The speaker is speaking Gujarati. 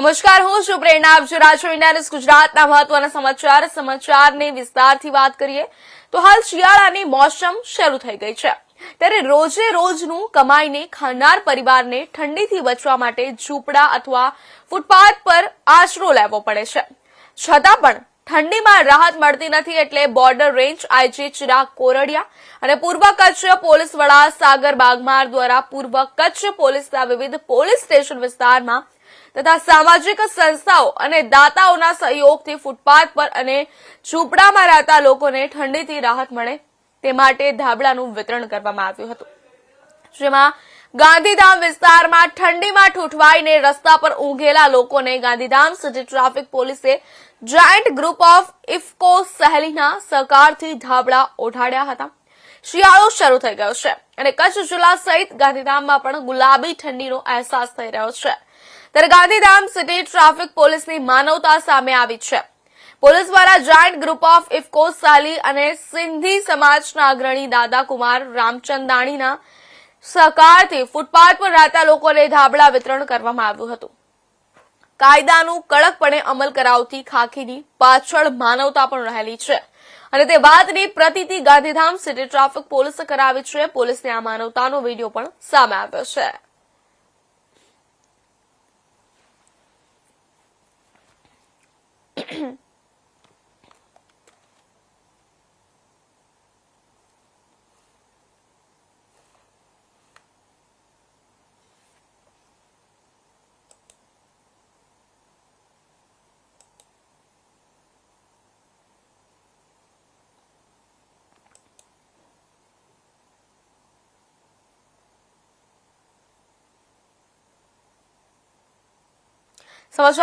નમસ્કાર, હું છું પ્રેરણા. આપ છો ઇન્ડિયા ગુજરાતના મહત્વના સમાચાર. સમાચારની વિસ્તારથી વાત કરીએ તો હાલ શિયાળાની મોસમ શરૂ થઈ ગઈ છે. ત્યારે રોજે રોજનું કમાઈને ખાનાર પરિવારને ઠંડીથી બચવા માટે ઝૂંપડા અથવા ફૂટપાથ પર આશરો લેવો પડે છે. છતાં પણ ઠંડીમાં રાહત મળતી નથી એટલે border range IG Chirag Koradiya અને પૂર્વ કચ્છ પોલીસ વડા સાગર બાગમાર દ્વારા પૂર્વ કચ્છ પોલીસના વિવિધ પોલીસ સ્ટેશન વિસ્તારમાં તથા સામાજિક સંસ્થાઓ અને દાતાઓના સહયોગથી ફૂટપાથ પર અને ઝૂંપડામાં રહેતા લોકોને ઠંડીથી રાહત મળે તે માટે ધાબળાનું વિતરણ કરવામાં આવ્યું હતું. જેમાં ગાંધીધામ વિસ્તારમાં ઠંડીમાં ઠૂંઠવાઈને રસ્તા પર ઊંઘેલા લોકોને ગાંધીધામ સિટી ટ્રાફિક પોલીસે જાયન્ટ ગ્રુપ ઓફ ઇફકો સહેલીના સહકારથી ધાબળા ઓઢાડ્યા હતા. શિયાળો શરૂ થઈ ગયો છે અને કચ્છ જિલ્લા સહિત ગાંધીધામમાં પણ ગુલાબી ઠંડીનો અહેસાસ થઈ રહ્યો છે. ત્યારે ગાંધીધામ સિટી ટ્રાફિક પોલીસની માનવતા સામે આવી છે. પોલીસ દ્વારા જાયન્ટ ગ્રુપ ઓફ ઇફકો સાલી અને સિંધી સમાજના અગ્રણી દાદા કુમાર રામચંદાણીના સહકારથી ફૂટપાથ પર રહેતા લોકોને ધાબળા વિતરણ કરવામાં આવ્યું હતું. કાયદાનું કડકપણે અમલ કરાવતી ખાખીની પાછળ માનવતા પણ રહેલી છે. અને તે વાતની પ્રતીતિ ગાંધીધામ સિટી ટ્રાફિક પોલીસે કરાવી છે. પોલીસને આ માનવતાનો વીડિયો પણ સામે આવ્યો છે. સમાચાર